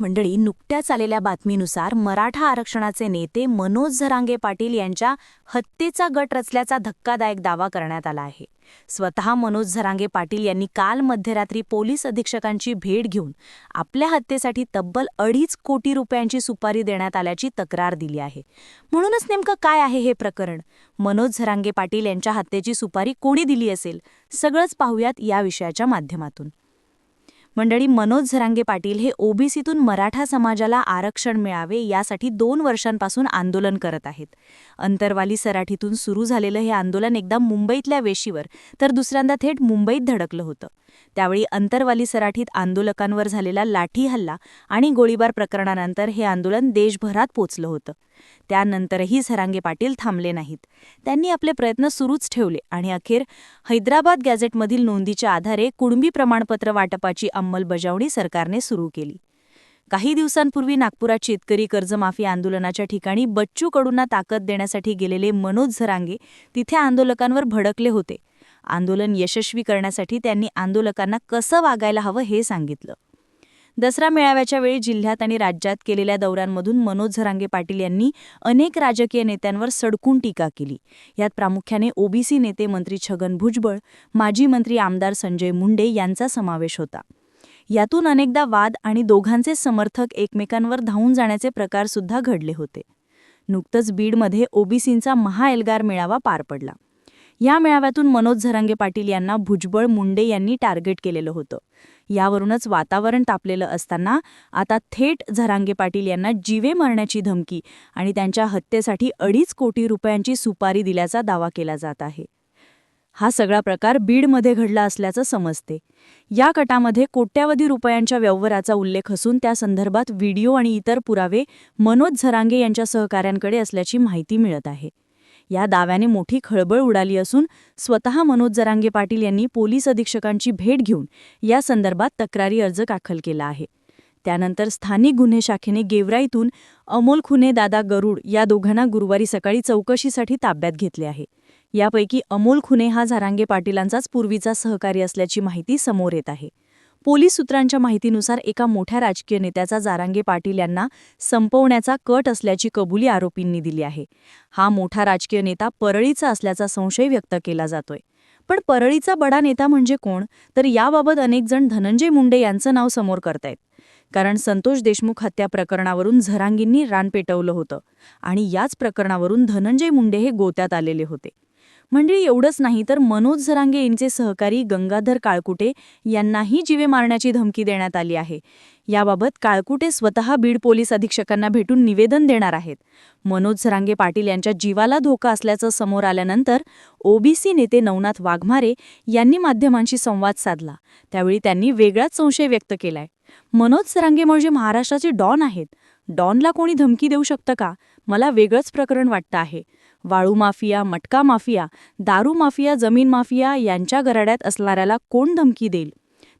मंडळी नुकत्याच आलेल्या बातमीनुसार मराठा आरक्षणाचे नेते मनोज झरांगे पाटील यांच्या हत्येचा गट रचल्याचा धक्कादायक दावा करण्यात आला आहे. स्वतः मनोज झरांगे पाटील यांनी काल मध्यरात्री पोलीस अधीक्षकांची भेट घेऊन आपल्या हत्येसाठी तब्बल अडीच कोटी रुपयांची सुपारी देण्यात आल्याची तक्रार दिली आहे. म्हणूनच नेमकं काय आहे हे प्रकरण? मनोज झरांगे पाटील यांच्या हत्येची सुपारी कोणी दिली असेल? सगळंच पाहूयात या विषयाच्या माध्यमातून. मंडळी मनोज झरांगे पाटील हे ओबीसीतून मराठा समाजाला आरक्षण मिळावे यासाठी दोन वर्षांपासून आंदोलन करत आहेत. अंतरवाली सराठीतून सुरू झालेलं हे आंदोलन एकदा मुंबईतल्या वेशीवर तर दुसऱ्यांदा थेट मुंबईत धडकलं होतं. त्यावेळी अंतरवाली सराठीत आंदोलकांवर झालेला लाठी हल्ला आणि गोळीबार प्रकरणानंतर हे आंदोलन देशभरात पोचलं होतं. त्यानंतरही झरांगे पाटील थांबले नाहीत. त्यांनी आपले प्रयत्न सुरूच ठेवले आणि अखेर हैदराबाद गॅझेटमधील नोंदीच्या आधारे कुणबी प्रमाणपत्र वाटपाची अंमलबजावणी सरकारने सुरू केली. काही दिवसांपूर्वी नागपुरात शेतकरी कर्जमाफी आंदोलनाच्या ठिकाणी बच्चू कडूंना ताकद देण्यासाठी गेलेले मनोज झरांगे तिथे आंदोलकांवर भडकले होते. आंदोलन यशस्वी करण्यासाठी त्यांनी आंदोलकांना कसं वागायला हवं हे सांगितलं. दसरा मेळाव्याच्या वेळी जिल्ह्यात आणि राज्यात केलेल्या दौऱ्यांमधून मनोज झरांगे पाटील यांनी अनेक राजकीय नेत्यांवर सडकून टीका केली. यात प्रामुख्याने ओबीसी नेते मंत्री छगन भुजबळ माजी मंत्री आमदार संजय मुंडे यांचा समावेश होता. यातून अनेकदा वाद आणि दोघांचे समर्थक एकमेकांवर धावून जाण्याचे प्रकारसुद्धा घडले होते. नुकतंच बीडमध्ये ओबीसींचा महाएल्गार मेळावा पार पडला. या मेळाव्यातून मनोज झरांगे पाटील यांना भुजबळ मुंडे यांनी टार्गेट केलेलं होतं. यावरूनच वातावरण तापलेलं असताना आता थेट झरांगे पाटील यांना जीवे मारण्याची धमकी आणि त्यांच्या हत्येसाठी अडीच कोटी रुपयांची सुपारी दिल्याचा दावा केला जात आहे. हा सगळा प्रकार बीडमध्ये घडला असल्याचं समजते. या कटामध्ये कोट्यावधी रुपयांच्या व्यवहाराचा उल्लेख असून त्या संदर्भात व्हिडिओ आणि इतर पुरावे मनोज झरांगे यांच्या सहकाऱ्यांकडे असल्याची माहिती मिळत आहे. या दाव्याने मोठी खळबळ उडाली असून स्वतः मनोज जरांगे पाटील यांनी पोलीस अधीक्षकांची भेट घेऊन या संदर्भात तक्रारी अर्ज दाखल केला आहे. त्यानंतर स्थानिक गुन्हे शाखेने गेवराईतून अमोल खुने दादा गरुड या दोघांना गुरुवारी सकाळी चौकशीसाठी ताब्यात घेतले आहे. यापैकी अमोल खुने हा झारांगे पाटीलांचाच पूर्वीचा सहकारी असल्याची माहिती समोर येत आहे. पोलीस सूत्रांच्या माहितीनुसार एका मोठ्या राजकीय नेत्याचा जारांगे पाटील यांना संपवण्याचा कट असल्याची कबुली आरोपींनी दिली आहे. हा मोठा राजकीय नेता परळीचा असल्याचा संशय व्यक्त केला जातोय. पण परळीचा बडा नेता म्हणजे कोण? तर याबाबत अनेकजण धनंजय मुंडे यांचं नाव समोर करतायत. कारण संतोष देशमुख हत्या प्रकरणावरून झरांगींनी रान पेटवलं होतं. आणि याच प्रकरणावरून धनंजय मुंडे हे गोत्यात आलेले होते. म्हणजे एवढंच नाही तर मनोज झरांगे यांचे सहकारी गंगाधर काळकुटे यांनाही जीवे मारण्याची धमकी देण्यात आली आहे. याबाबत काळकुटे स्वतः बीड पोलीस अधीक्षकांना भेटून निवेदन देणार आहेत. मनोज झरांगे पाटील यांच्या जीवाला धोका असल्याचं समोर आल्यानंतर ओबीसी नेते नवनाथ वाघमारे यांनी माध्यमांशी संवाद साधला. त्यावेळी त्यांनी वेगळाच संशय व्यक्त केलाय. मनोज झरांगे म्हणजे महाराष्ट्राचे डॉन आहेत. डॉनला कोणी धमकी देऊ शकतं का? मला वेगळंच प्रकरण वाटतं आहे. वाळू माफिया मटका माफिया दारू माफिया जमीन माफिया यांच्या गराड्यात असणाऱ्याला कोण धमकी देईल?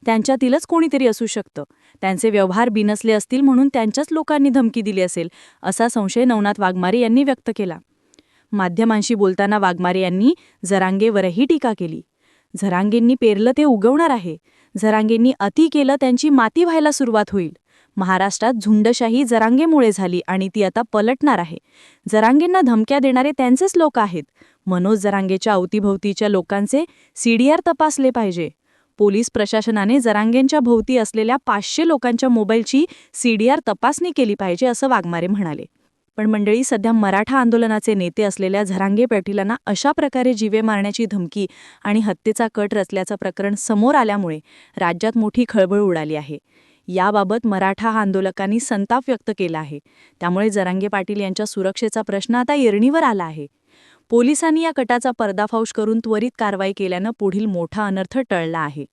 त्यांच्यातीलच कोणीतरी असू शकतं. त्यांचे व्यवहार बिनसले असतील म्हणून त्यांच्याच लोकांनी धमकी दिली असेल असा संशय नवनाथ वाघमारे यांनी व्यक्त केला. माध्यमांशी बोलताना वाघमारे यांनी जरांगेवरही टीका केली. झरांगेंनी पेरलं ते उगवणार आहे. झरांगेंनी अति केलं त्यांची माती व्हायला सुरुवात होईल. महाराष्ट्रात झुंडशाही जरांगेमुळे झाली आणि ती आता पलटणार आहे. जरांगेंना धमक्या देणारे त्यांचेच लोक आहेत. मनोज जरांगेच्या अवतीभोवतीच्या लोकांचे सीडीआर तपासले पाहिजे. पोलीस प्रशासनाने जरांगेंच्या भोवती असलेल्या पाचशे लोकांच्या मोबाईलची सीडीआर तपासणी केली पाहिजे असं वाघमारे म्हणाले. पण मंडळी सध्या मराठा आंदोलनाचे नेते असलेल्या झरांगे पाटीलांना अशा प्रकारे जीवे मारण्याची धमकी आणि हत्येचा कट रचल्याचं प्रकरण समोर आल्यामुळे राज्यात मोठी खळबळ उडाली आहे. याबाबत मराठा आंदोलकांनी संताप व्यक्त केला आहे. त्यामुळे जरांगे पाटील यांच्या सुरक्षेचा प्रश्न आता येरणीवर आला आहे. पोलिसांनी या कटाचा पर्दाफाश करून त्वरित कारवाई केल्यानं पुढील मोठा अनर्थ टळला आहे.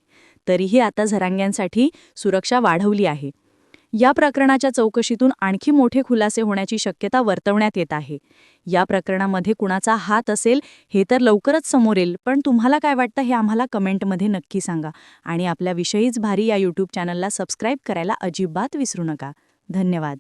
तरीही आता झरांग्यांसाठी सुरक्षा वाढवली आहे. या प्रकरणाच्या चौकशीतून आणखी मोठे खुलासे होण्याची शक्यता वर्तवण्यात येत आहे. या प्रकरणामध्ये कुणाचा हात असेल हे तर लवकरच समोर येईल पण तुम्हाला काय वाटतं हे आम्हाला कमेंटमध्ये नक्की सांगा. आणि आपल्याविषयीच भारी या यूट्यूब चॅनलला सबस्क्राईब करायला अजिबात विसरू नका. धन्यवाद.